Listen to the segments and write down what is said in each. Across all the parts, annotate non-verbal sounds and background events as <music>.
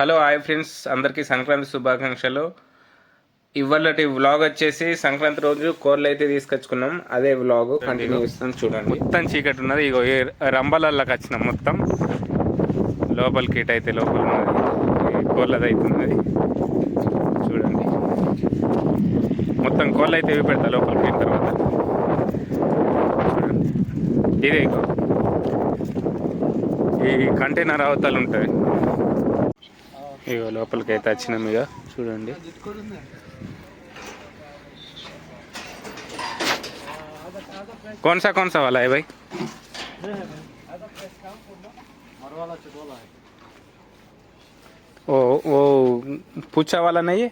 Hello hi friends. అందరికీ సంక్రాంతి శుభాకాంక్షలు. ఇవాళటి vlog వచ్చేసి సంక్రాంతి రోజు కోర్లు అయితే తీసుకొచ్చుకున్నాం. అదే వ్లాగ్ కంటిన్యూ చేస్తాం చూడండి. మొత్తం చీకటి ఉన్నది. ఇగో రంబలల్లోకి వచ్చినాం మొత్తం. లోపలికి ఇటు అయితే లోపల ఉన్నది. కోళ్ళది అయితే ఉన్నది. చూడండి. మొత్తం కోళ్ళు అయితే ఇవి పెడతా లోపలికి పోయిన తర్వాత. చూడండి. ఇదే ఈ కంటైనర్ అవతలు ఉంటుంది. ఇగో లోపలికి అయితే వచ్చినాం ఇక చూడండి कौन सा कौन सा वाला है भाई ओ वो पूछा वाला नहीं है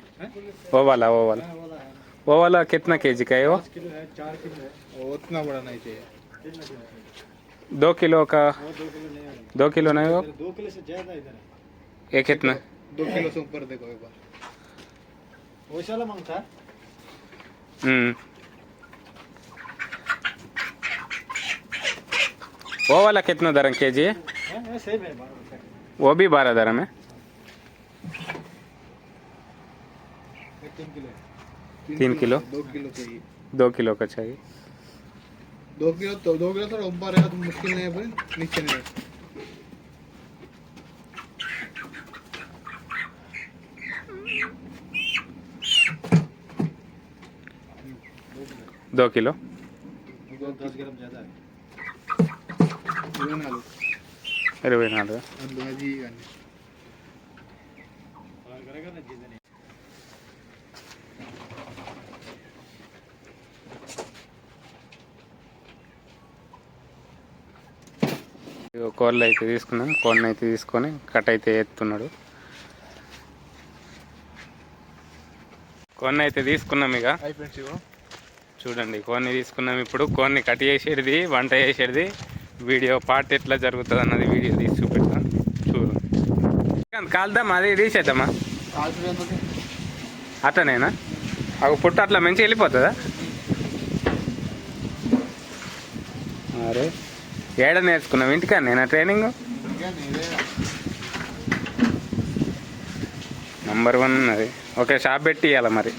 वो वाला वो वाला वो वाला कितना केजी का है वो किलो है चार किलो है और उतना बड़ा नहीं चाहिए दो किलो का वो दो किलो नहीं है दो किलो नहीं वो दो किलो से ज्यादा इधर है ये कितना दो किलो से ऊपर देखो एक बार। वो वाला माँगता हम्म। वो वाला कितना दरम के जी है है है वो भी बारह दरम है। तीन किलो है। तीन किलो? दो किलो चाहिए दो किलो का चाहिए। दो किलो तो दो किलो थोड़ा ऊपर है तो मुश्किल नहीं है नीचे नहीं है। दो किलो दो दस ग्राम ज्यादा है ఇరవై నాలుగు ఇరవై నాలుగు అందులో అది కానీ ఇగో కోళ్ళు అయితే తీసుకున్నాం కోడిని అయితే తీసుకొని కట్ అయితే ఎత్తున్నాడు కోడిని అయితే తీసుకున్నాం ఇక హై ఫ్రెండ్స్ ఇగో చూడండి కోన్ని తీసుకున్నాం ఇప్పుడు. కోన్ని కట్ చేసేది వంట చేసేది. వీడియో పార్ట్ ఎట్లా జరుగుతుంది అన్నది వీడియో తీసి చూపెడతాం చూడు. కాల్దామా? అది తీసేద్దామా? అట్లనేనా? అవి పుట్ట అట్లా మంచి వెళ్ళిపోతుందా? అరే ఏడ నేర్చుకున్నాం ఇంటికా నేను ట్రైనింగ్? నంబర్ వన్ ఉన్నది ఓకే షాప్ పెట్టి ఇవ్వాలి మరి?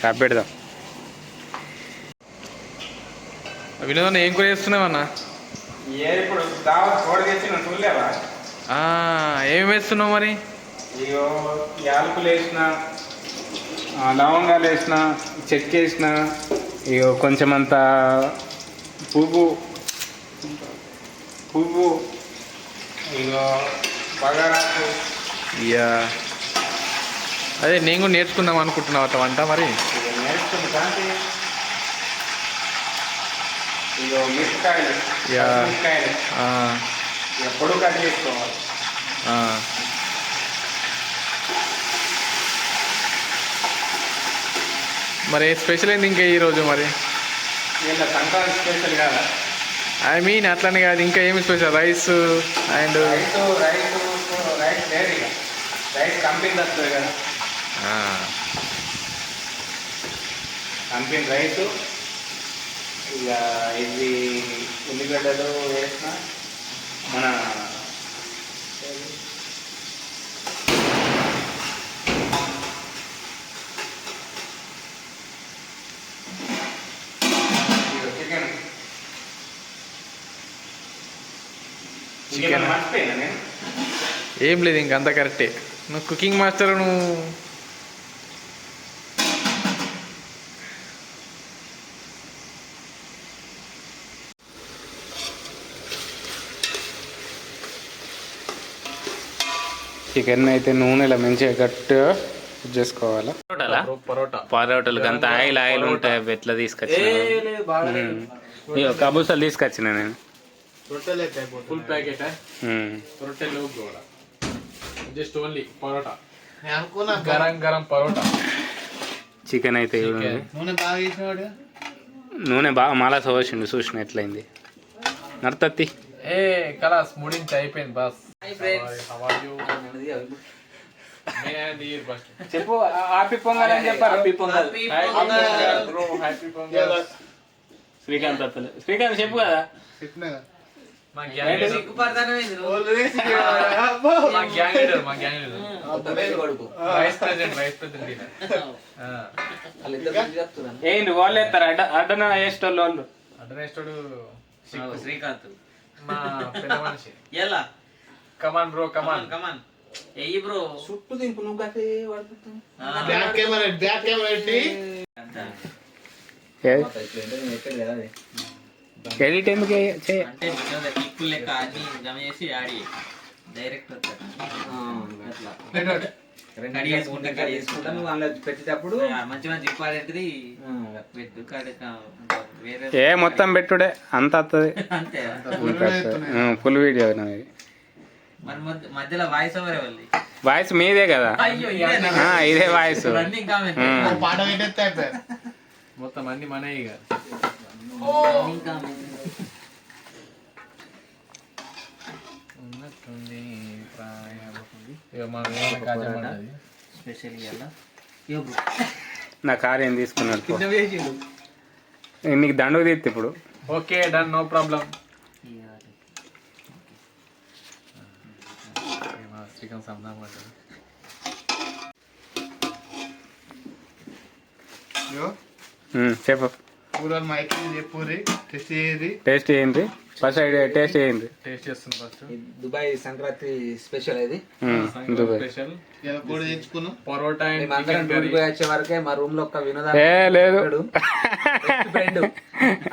షాప్ పెడదాం. వినోదన్న ఏం కూర చేస్తున్నావన్నా ఏ ఇప్పుడు కోడి తెచ్చిన చూడలేవా? ఆ, ఏం వేస్తున్నావు మరి? ఇగో యాలకులు వేసిన లవంగాలు వేసిన చెక్క వేసిన ఇగో కొంచెం అంత పువ్వు పువ్వు ఇగో బగారాకు. ఇయ్యా అదే నేను కూడా నేర్చుకుందాం అనుకుంటున్నావు అట్లా వంట మరి. పొడుగు కట్ చేసుకోవాలి. మరి స్పెషల్ ఏంది ఇంకా ఈరోజు మరి? సంక్రాంతి స్పెషల్ కదా? ఐ మీన్ అట్లనే కాదు ఇంకా ఏమి special? Rice and rice rice rice లేదు రైస్ కంపెనీ వస్తుంది కదా. కంపెనీ రైస్ ఇక ఇది ఉల్లిగడ్డలు వేసిన మన చికెన్ ఏం లేదు ఇంక అంతా కరెక్టే నువ్వు కుకింగ్ మాస్టర్ నువ్వు చికెన్ అయితే నూనెలో మంచిగా గట్టిగా చేసుకోవాలా? పరోటా. పరోటాలు అంత ఆయిల్ ఆయిల్ ఉంటాయి అవి ఎట్లా తీసుకొచ్చిన కబూసాలు తీసుకొచ్చిన నేను. రొట్టెలు అయితే ఫుల్ ప్యాకెట్ ఉమ్. రొట్టెలు కూడా. Just only parotta. నేను అనుకున్నా గరం గరం పరోటా. చికెన్ అయితే. నూనె బాగా మాలా పోసిండు చూసిన ఎట్లయింది? నడతత్తి ఏ కలాస్ ముడించి అయిపోయింది బస్. చెప్పు హ్యాపీ పొంగల్ అని చెప్పారు. శ్రీకాంత్ అత్తలు. శ్రీకాంత్ చెప్పు కదా. చెప్పినా కదా. మా గ్యాంగ్ లీడర్. Gang leader. <laughs> ఏంటి వాళ్ళు ఎత్తారు? అడ్డ అడ్డన వేసేటోళ్ళు వాళ్ళు. అడ్డనేస్టోడు శ్రీకాంత్. మా పెద్ద మనిషి ఎలా కమాన్ బ్రో కమాన్ కమాన్ ఎయ్యి బ్రో చుట్టూ దింపు నువ్వు గట్టి పడుతుంది బ్యాక్ కెమెరా బ్యాక్ కెమెరా పెట్టి ఏ- ఎక్కడ లేదా అది? ఎడిట్ ఎందుకు చేయ- చేయ అంటే క్లిక్ లెక్క అన్ని జమ చేసి ఆడి డైరెక్ట్ వస్తాడు అట్లా. కడి చేసుకుంటా కడి చేసుకుంటా. నువ్వు అందులో పెట్టేటప్పుడు మంచి మంచి ఇంపార్టెంట్ది ఆ, పెట్టు కాడి వేరే ఏ మొత్తం పెట్టుడే? అంత వస్తుంది అంతే ఫుల్ వీడియో నాది. మరి మధ్య- మధ్యలో వాయిస్ ఓవర్ వాయిస్ మీదే కదా? అయ్యో ఇదేనా? ఆ, ఇదే వాయిస్ <laughs> పాట మొత్తం అన్ని మనే ఇక ఉన్నట్టుంది. స్పెషల్ నా కార్ ఏం తీసుకున్నాడు. నీకు దండకు తీస్తే ఇప్పుడు. Okay done no problem. Srikanth సంబంధం చెప్పు. కూరలు మైక్ చెప్పురి టెస్ట్ చేయరి టేస్ట్ చేయండి. ఫస్ట్ ఐడియా టేస్ట్ చేయండి. టేస్ట్ చేస్తుంది ఫస్ట్. దుబాయ్ సంక్రాంతి స్పెషల్ ఇది. దుబాయ్. స్పెషల్. ఇలా కూడా తెచ్చుకున్నాం. పరోటా అండ్ మేమందరం చికెన్ డ్యూటీ కర్రీ. పోయి వచ్చే వరకే మా రూమ్లో ఒక వినోద ఏ లేదు. ఫ్రెండ్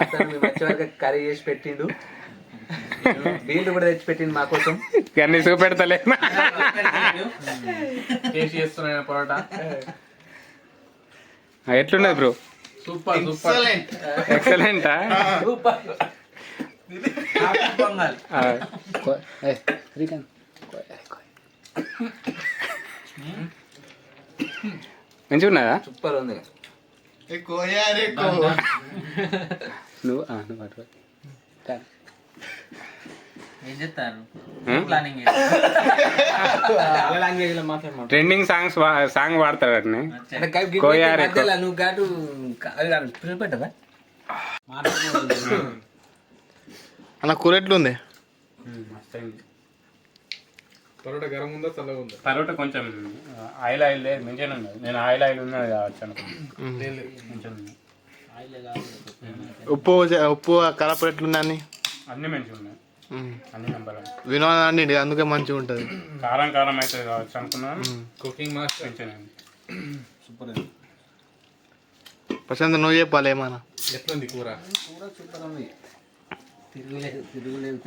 అతను మేము వచ్చే వరకు కర్రీ చేసి పెట్టిండు. వీళ్ళు కూడా తెచ్చి పెట్టిండు మా కోసం. చూపెడతలే. టేస్ట్ చేస్తున్నాయి పరోటా. ఎట్లున్నది బ్రో? Super super. ఎక్సలెంట్. ఎక్సలెంటా? పొంగల్ మంచిగా ఉన్నదా సూపర్ ఉంది. నువ్వు నువ్వు అటు. ఏం చెప్తారు Hmm? ప్లానింగ్ లాంగ్వేజ్లో మాట్లాడమాట ట్రెండింగ్ సాంగ్స్ వా- సాంగ్ కోయారే కో. నువ్వు పిల్లలు పెట్టవా అన్న కూర ఎట్లుంది పరోటా గరం ఉందా చల్లగా ఉందా? పరోటా కొంచెం ఆయిల్ ఆయిల్ లేదు మంచిగానే ఉన్నది నేను ఆయిల్ ఆయిల్ ఉన్నది కావచ్చు మంచిగా ఉంది. ఉప్పు ఉప్పు కలప ఎట్లుందని అన్ని? మంచిగా ఉన్నాయి అన్ని నెంబర్ వినోదం అండి అందుకే మంచిగా ఉంటుంది. కారం కారం అవుతుంది కావచ్చు అనుకున్నాను. Cooking master. మంచిగా ఉంది. ప్రశాంత్ నువ్వు చెప్పాలి ఏమన్నా? ఎట్లుంది కూర? సూపర్ ఉంది. తిరుగులేదు తిరుగులేదు